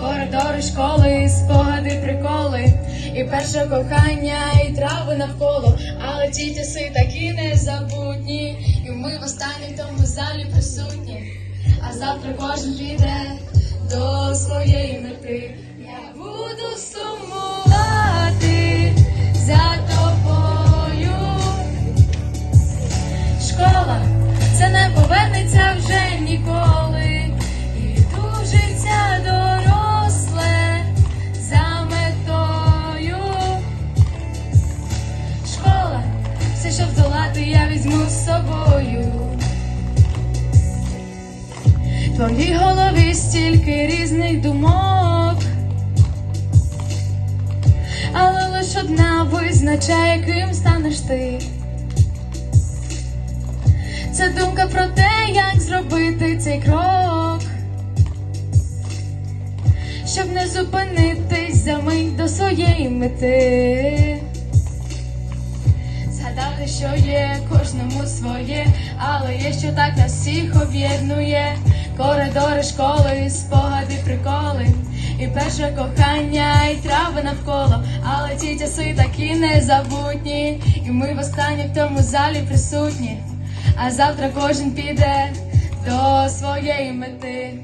Коридори школи, спогади, приколи, і перше кохання, і трави навколо, але ті часи такі незабутні, і ми в останній тому залі присутні. А завтра кожен піде до своєї мети. Я буду сумувати все, що вдолати, я візьму з собою. В твоїй голові стільки різних думок, але лиш одна визначає, ким станеш ти. Це думка про те, як зробити цей крок, щоб не зупинитись за мить до своєї мети. Згадати, що є кожному своє, але є, що так нас всіх об'єднує. Коридори школи, спогади, приколи, і перше кохання, і трави навколо, але ті часи такі незабутні, і ми в останній в тому залі присутні. А завтра кожен піде до своєї мети.